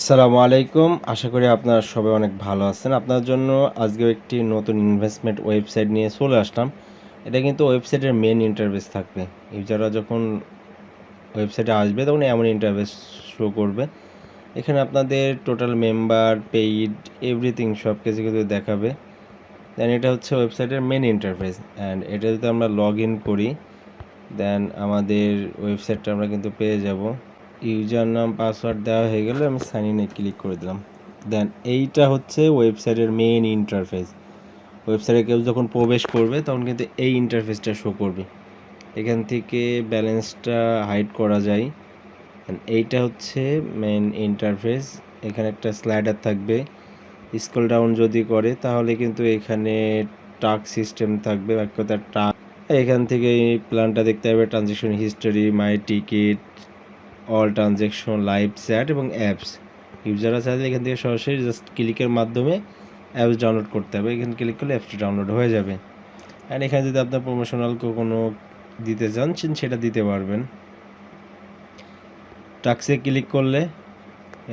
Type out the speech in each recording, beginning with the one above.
আসসালামু আলাইকুম। আশা করি আপনারা সবাই অনেক ভালো আছেন। আপনার জন্য আজকে একটি নতুন ইনভেস্টমেন্ট ওয়েবসাইট নিয়ে চলে আসলাম। এটা কিন্তু ওয়েবসাইটের মেন ইন্টারভেস থাকবে। ইউজাররা যখন ওয়েবসাইটে আসবে, তখন এমন ইন্টারভেস শো করবে। এখানে আপনাদের টোটাল মেম্বার পেইড এভরিথিং সব কিছু কিন্তু দেখাবে। দেন এটা হচ্ছে ওয়েবসাইটের মেন ইন্টারফেস অ্যান্ড এটা যদি আমরা লগ ইন করি দেন আমাদের ওয়েবসাইটটা আমরা কিন্তু পেয়ে যাব। ইউজার নাম পাসওয়ার্ড দেওয়া হয়ে গেলে আমি সাইন ইনে ক্লিক করে দিলাম। দেন এইটা হচ্ছে ওয়েবসাইটের মেইন ইন্টারফেস ওয়েবসাইটে কেউ যখন প্রবেশ করবে, তখন কিন্তু এই ইন্টারফেসটা শো করবে। এখান থেকে ব্যালেন্সটা হাইড করা যায়। এইটা হচ্ছে মেন ইন্টারফেস এখানে একটা স্লাইডার থাকবে। স্ক্রল ডাউন যদি করে, তাহলে কিন্তু এখানে টাক সিস্টেম থাকবে এক কথা টাক এখান থেকে প্ল্যানটা দেখতে হবে transaction history my ticket all transaction live chat এবং অ্যাপস ইউজাররা চাইলে এখান থেকে সরাসরি জাস্ট ক্লিকের মাধ্যমে অ্যাপস ডাউনলোড করতে হবে। এখানে ক্লিক করলে অ্যাপসটি ডাউনলোড হয়ে যাবে। অ্যান্ড এখানে যদি আপনার প্রমোশনাল কোনো দিতে চান সেটা দিতে পারবেন। টাক্সে ক্লিক করলে,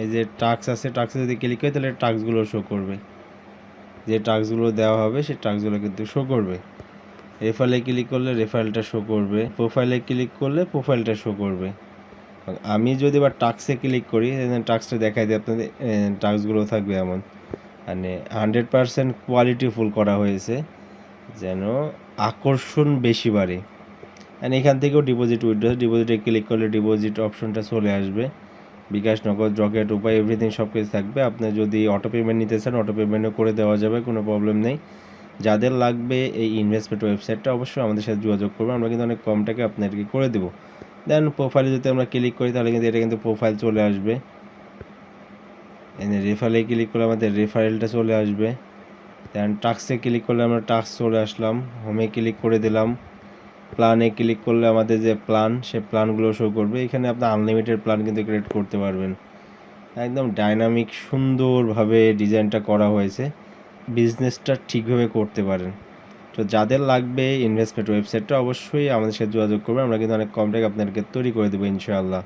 এই যে টাক্স আছে টাক্সে যদি ক্লিক করি তাহলে টাক্সগুলো শো করবে। যে টাক্সগুলো দেওয়া হবে সেই টাক্সগুলো কিন্তু শো করবে। রেফাইলে ক্লিক করলে রেফাইলটা শো করবে। প্রোফাইলে ক্লিক করলে প্রোফাইলটা শো করবে। আমি যদি বা টাক্সে ক্লিক করি টাক্সটা দেখাই দিই আপনাদের টাক্সগুলো থাকবে এমন। মানে হান্ড্রেড পারসেন্ট কোয়ালিটিফুল করা হয়েছে, যেন আকর্ষণ বেশি বাড়ে। অ্যান্ড এখান থেকেও ডিপোজিট উইথড্র ডিপোজিটে ক্লিক করলে ডিপোজিট অপশনটা চলে আসবে। বিকাশ, নগদ রকেট উপায় এভরিথিং সব কিছু থাকবে। আপনি যদি অটো পেমেন্ট নিতে চান অটো পেমেন্টও করে দেওয়া যাবে, কোনো প্রবলেম নেই। যাদের লাগবে এই ইনভেস্টমেন্ট ওয়েবসাইটটা অবশ্যই আমাদের সাথে যোগাযোগ করবে আমরা কিন্তু অনেক কম টাকা আপনাদেরকে করে দেবো। দেন প্রোফাইলে যদি আমরা ক্লিক করি, তাহলে কিন্তু এটা কিন্তু প্রোফাইল চলে আসবে। এনে রেফাইলে ক্লিক করলে আমাদের রেফারেলটা চলে আসবে। দেন টাক্সে ক্লিক করলে আমরা টাক্স চলে আসলাম। হোমে ক্লিক করে দিলাম। প্ল্যানে ক্লিক করলে আমাদের যে প্ল্যান সে প্ল্যানগুলো শো করবে। এখানে আপনি আনলিমিটেড প্ল্যান কিন্তু ক্রিয়েট করতে পারবেন। একদম ডাইনামিক সুন্দরভাবে ডিজাইনটা করা হয়েছে। বিজনেসটা ঠিকভাবে করতে পারেন। তো যাদের লাগবে ইনভেস্টমেন্ট ওয়েবসাইটটা অবশ্যই আমাদের সাথে যোগাযোগ করবেন আমরা কিন্তু অনেক কম টাকা আপনাদেরকে তৈরি করে দেবো, ইনশাআল্লাহ।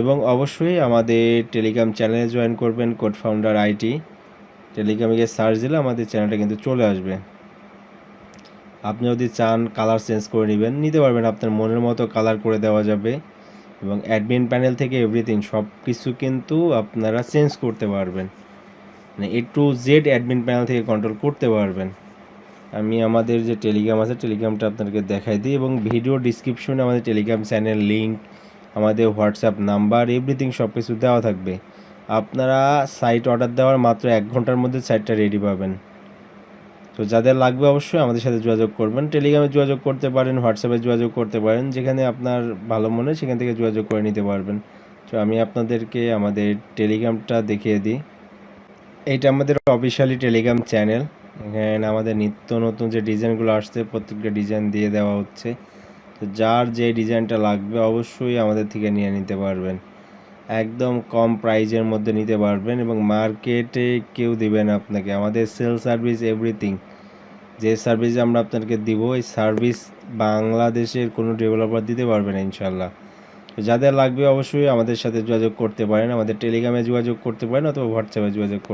এবং অবশ্যই আমাদের টেলিগ্রাম চ্যানেলে জয়েন করবেন কোড ফাউন্ডার আইটি টেলিগ্রামে গিয়ে সার্চ দিলে আমাদের চ্যানেলটা কিন্তু চলে আসবে। আপনি যদি চান কালার চেঞ্জ করে নেবেন, নিতে পারবেন। আপনার মনের মতো কালার করে দেওয়া যাবে এবং অ্যাডমিন প্যানেল থেকে এভরিথিং সব কিছু কিন্তু আপনারা চেঞ্জ করতে পারবেন। মানে A to Z admin panel থেকে কন্ট্রোল করতে পারবেন। আমি আমাদের যে টেলিগ্রাম আছে টেলিগ্রামটা আপনাদেরকে দেখাই দিই এবং ভিডিও ডিসক্রিপশনে আমাদের টেলিগ্রাম চ্যানেল লিঙ্ক আমাদের হোয়াটসঅ্যাপ নাম্বার এভরিথিং সব কিছু দেওয়া থাকবে। আপনারা সাইট অর্ডার দেওয়ার মাত্র এক ঘণ্টার মধ্যে সাইটটা রেডি পাবেন। তো যাদের লাগবে অবশ্যই আমাদের সাথে যোগাযোগ করবেন। টেলিগ্রামে যোগাযোগ করতে পারেন হোয়াটসঅ্যাপে যোগাযোগ করতে পারেন, যেখানে আপনার ভালো মনে সেখান থেকে যোগাযোগ করে নিতে পারবেন। তো আমি আপনাদেরকে আমাদের টেলিগ্রামটা দেখিয়ে দিই। এটা আমাদের অফিসিয়ালি টেলিগ্রাম চ্যানেল এখানে আমাদের নিত্য নতুন যে ডিজাইনগুলো আসছে, প্রত্যেকটা ডিজাইন দিয়ে দেওয়া হচ্ছে। তো যার যে ডিজাইনটা লাগবে অবশ্যই আমাদের থেকে নিয়ে নিতে পারবেন। একদম কম প্রাইজের মধ্যে নিতে পারবেন এবং মার্কেটে কেউ দিবে না আপনাকে। আমাদের সেল সার্ভিস এভরিথিং। যে সার্ভিস আমরা আপনাকে দিব, এই সার্ভিস বাংলাদেশের কোনো ডেভেলপার দিতে পারবে না ইনশাল্লাহ তো যাদের লাগবে অবশ্যই আমাদের সাথে যোগাযোগ করতে পারেন, আমাদের টেলিগ্রামে যোগাযোগ করতে পারেন অথবা হোয়াটসঅ্যাপে যোগাযোগ করতে